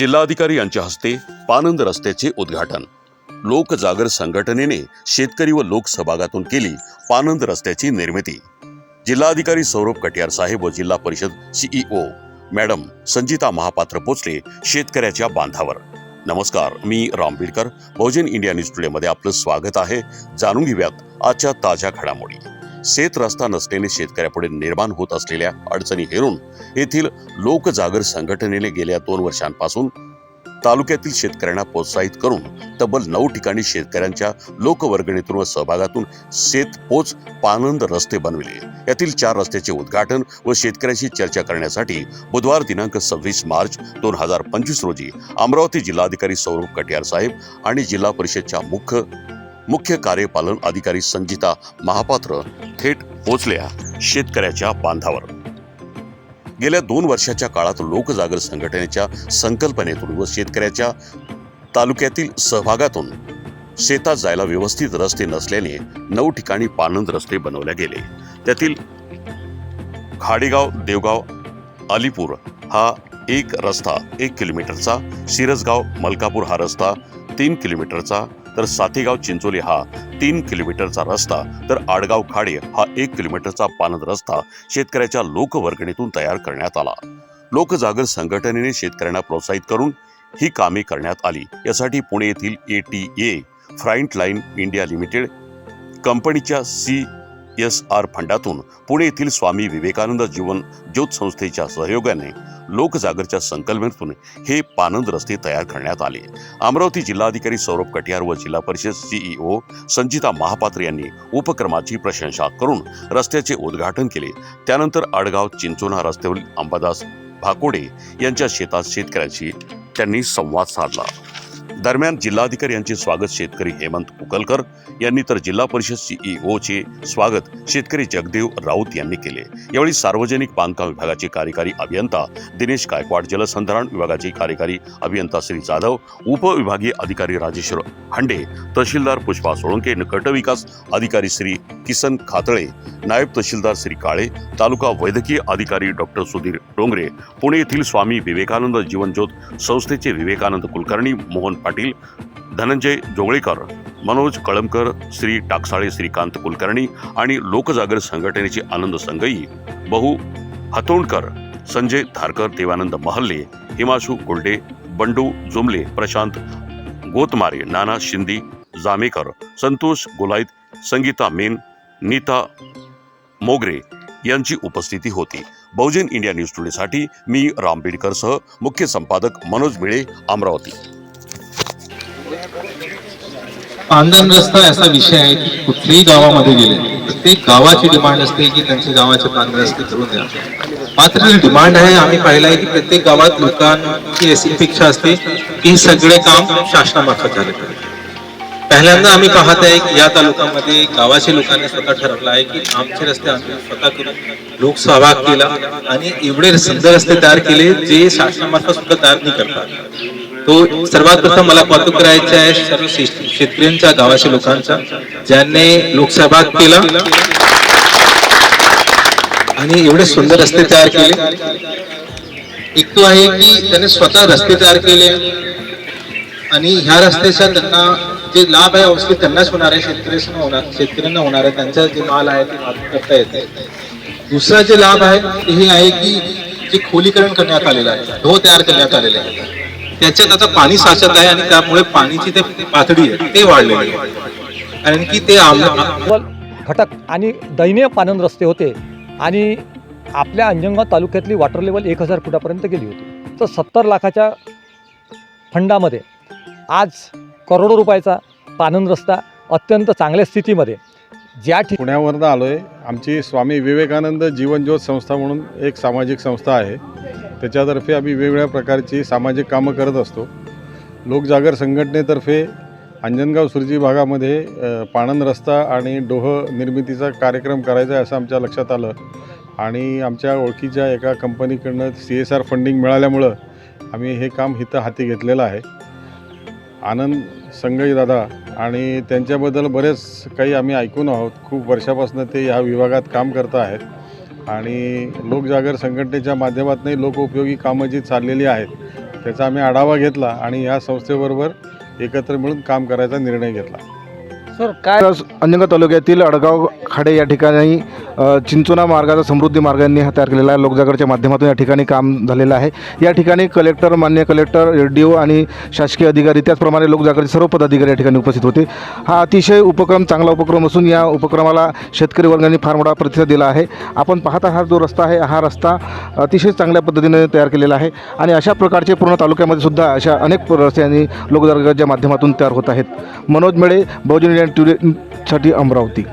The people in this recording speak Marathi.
जिल्हाधिकारी यांच्या हस्ते पानंद रस्त्याचे उद्घाटन. लोकजागर संघटनेने शेतकरी व लोकसहभागातून केली पानंद रस्त्याची निर्मिती. जिल्हाधिकारी सौरभ कटियार साहेब व जिल्हा परिषद सीईओ मॅडम संजिता महापात्र पोचले शेतकऱ्याच्या बांधावर. नमस्कार मी राम बिडकर बहुजन इंडिया न्यूज टुडेमध्ये आपलं स्वागत आहे. जाणून घेऊयात आजच्या ताज्या घडामोडी. शेत रस्ता नसल्याने शेतकऱ्यापुढे निर्माण होत असलेल्या अडचणी हेरून येथील लोकजागर संघटनेने गेल्या दोन वर्षांपासून तालुक्यातील शेतकऱ्यांना प्रोत्साहित करून तब्बल नऊ ठिकाणी शेतकऱ्यांच्या लोकवर्गणीतून व सहभागातून शेत पोच पानंद रस्ते बनविले. यातील चार रस्त्याचे उद्घाटन व शेतकऱ्यांशी चर्चा करण्यासाठी बुधवार दिनांक सव्वीस मार्च दोन हजार पंचवीस रोजी अमरावती जिल्हाधिकारी सौरभ कटियार साहेब आणि जिल्हा परिषदच्या मुख्य मुख्य कार्यपालन अधिकारी संजिता महापात्र थेट पोचल्या शेतकऱ्याच्या बांधावर. गेल्या दोन वर्षाच्या काळात लोकजागर संघटनेच्या संकल्पनेतून व शेतकऱ्याच्या तालुक्यातील सहभागातून शेतात जायला व्यवस्थित रस्ते नसल्याने नऊ ठिकाणी पानंद रस्ते बनवले गेले. त्यातील खाडेगाव देवगाव अलीपूर हा एक रस्ता एक किलोमीटरचा शिरसगाव मलकापूर हा रस्ता तीन किलोमीटरचा तर साथीगाव चिंचोली हा तीन किलोमीटरचा रस्ता तर आडगाव खाडे हा एक किलोमीटरचा पानद रस्ता शेतकऱ्याच्या लोकवर्गणीतून तयार करण्यात आला. लोकजागर संघटनेने शेतकऱ्यांना प्रोत्साहित करून ही कामे करण्यात आली. यासाठी पुणे येथील A T A freight line India limited कंपनीच्या सी एस आर फंडातून पुणे येथील स्वामी विवेकानंद जीवन ज्योत संस्थेच्या सहयोगाने लोकजागरच्या संकल्पनेतून हे पानंद रस्ते तयार करण्यात आले. अमरावती जिल्हाधिकारी सौरभ कटियार व जिल्हा परिषद सीईओ संजिता महापात्र यांनी उपक्रमाची प्रशंसा करून रस्त्याचे उद्घाटन केले. त्यानंतर आडगाव चिंचोना रस्त्यावरील अंबादास भाकोडे यांच्या शेतात शेतकऱ्यांशी त्यांनी संवाद साधला. दरम्यान जिल्हाधिकारी यांचे स्वागत शेतकरी हेमंत कुकलकर यांनी तर जिल्हा परिषद सीईओचे स्वागत शेतकरी जगदेव राऊत यांनी केले. यावेळी सार्वजनिक बांधकाम विभागाचे कार्यकारी अभियंता दिनेश गायकवाड जलसंधारण विभागाचे कार्यकारी अभियंता श्री जाधव उपविभागीय अधिकारी राजेश्वर हांडे तहसीलदार पुष्पा सोळंके गटविकास अधिकारी श्री किसन खातळे नायब तहसीलदार श्री काळे तालुका वैद्यकीय अधिकारी डॉक्टर सुधीर डोंगरे पुणे येथील स्वामी विवेकानंद जीवनज्योत संस्थेचे विवेकानंद कुलकर्णी मोहन पाटील धनंजय जोगळेकर मनोज कळमकर श्री टाकसाळे श्रीकांत कुलकर्णी आणि लोकजागर संघटनेचे आनंद संगई बहु हतोंडकर संजय धारकर देवानंद महल्ले हिमाशू गुल्डे बंडू जुमले प्रशांत गोतमारे नाना शिंदी जामेकर संतोष गोलाईत संगीता मेन नीता मोगरे यांची उपस्थिती होती. बहुजन इंडिया न्यूज टुडेसाठी मी राम बिडकरसह मुख्य संपादक मनोज मिळे अमरावती. पांधन रस्ता असा विषय आहे की कुठल्याही गावामध्ये गेले प्रत्येक गावाची डिमांड असते की त्यांचे गावाचे पांढर रस्ते करून द्या. मात्र जी डिमांड आहे आम्ही पाहिलं आहे की प्रत्येक गावात लोकांची अशी अपेक्षा असते की हे सगळे काम शासनामार्फत झाले पहिल्यांदा आम्ही पाहत आहे की या तालुक्यामध्ये गावाच्या लोकांनी स्वतः ठरवलं आहे की आमचे रस्ते आम्ही स्वतः करून लोकसहभाग केला आणि एवढे सुंदर रस्ते तयार केले जे शासनामार्फत सुद्धा तयार नाही करतात. तो सर्वात प्रथम मला कौतुक करायचं आहे सर्व शेत- शेतकऱ्यांच्या गावाच्या लोकांचा ज्यांनी लोकसहभाग केला. आणि एवढे सुंदर रस्ते तयार केले. एक तो आहे की त्याने स्वतः रस्ते तयार केले. आणि ह्या रस्त्याचा त्यांना जे लाभ आहे अवश्य त्यांनाच होणार आहे शेतकऱ्यांना होणार शेतकऱ्यांना होणार आहे त्यांचा जे माल आहे ते वाहतूक करता येते दुसरा जे लाभ आहे ते हे आहे की जे खोलीकरण करण्यात आलेलं आहे ढो तयार करण्यात आलेले आहे. त्याच्यात आता पाणी साचत आहे आणि त्यामुळे पाणीची ते पातळी आहे ते वाढलेली आहे. कारण की ते घटक आणि दयनीय पानंद रस्ते होते आणि आपल्या अंजनगाव तालुक्यातली वॉटर लेवल एक हजार फुटापर्यंत गेली होती. तर सत्तर लाखाच्या फंडामध्ये आज करोडो रुपयाचा पानंद रस्ता अत्यंत चांगल्या स्थितीमध्ये ज्या ठिकाणी पुण्यावरनं आलो आहे आमची स्वामी विवेकानंद जीवनज्योत संस्था म्हणून एक सामाजिक संस्था आहे. त्याच्यातर्फे आम्ही वेगवेगळ्या प्रकारची सामाजिक कामं करत असतो. लोकजागर संघटनेतर्फे अंजनगाव सुरजी भागामध्ये पाणन पाणंद रस्ता आणि डोह निर्मितीचा कार्यक्रम करायचा आहे असं आमच्या लक्षात आलं. आणि आमच्या ओळखीच्या एका कंपनीकडनं सी एस आर फंडिंग मिळाल्यामुळं आम्ही हे काम हिथं हाती घेतलेलं आहे. आनंद संगई दादा आणि त्यांच्याबद्दल बरेच काही आम्ही ऐकून आहोत. खूप वर्षापासून ते ह्या विभागात काम करत आहेत. आणि लोकजागर संघटनेच्या माध्यमातूनही लोकउपयोगी कामं जी चाललेली आहेत त्याचा आम्ही आढावा घेतला आणि या संस्थेबरोबर एकत्र मिळून काम करायचा निर्णय घेतला. सर काय अंजनगाव तालुक्यातील अडगाव खाडे या ठिकाणी अ, चिंचोना मार्गाचा समृद्धी मार्ग यांनी हा तयार केलेला आहे. लोकजागरच्या माध्यमातून या ठिकाणी काम झालेलं आहे. या ठिकाणी कलेक्टर मान्य कलेक्टर डी आणि शासकीय अधिकारी त्याचप्रमाणे लोकजागरचे सर्व पदाधिकारी या ठिकाणी उपस्थित होते. हा अतिशय उपक्रम चांगला उपक्रम असून या उपक्रमाला शेतकरी वर्गाने फार मोठा प्रतिसाद दिला आहे. आपण पाहता हा जो रस्ता आहे हा रस्ता अतिशय चांगल्या पद्धतीने तयार केलेला आहे आणि अशा प्रकारचे पूर्ण तालुक्यामध्ये सुद्धा अशा अनेक रस्ते आणि लोकजागरच्या माध्यमातून तयार होत आहेत. मनोज मेळे बहुजन इंडियन टुरिसाठी अमरावती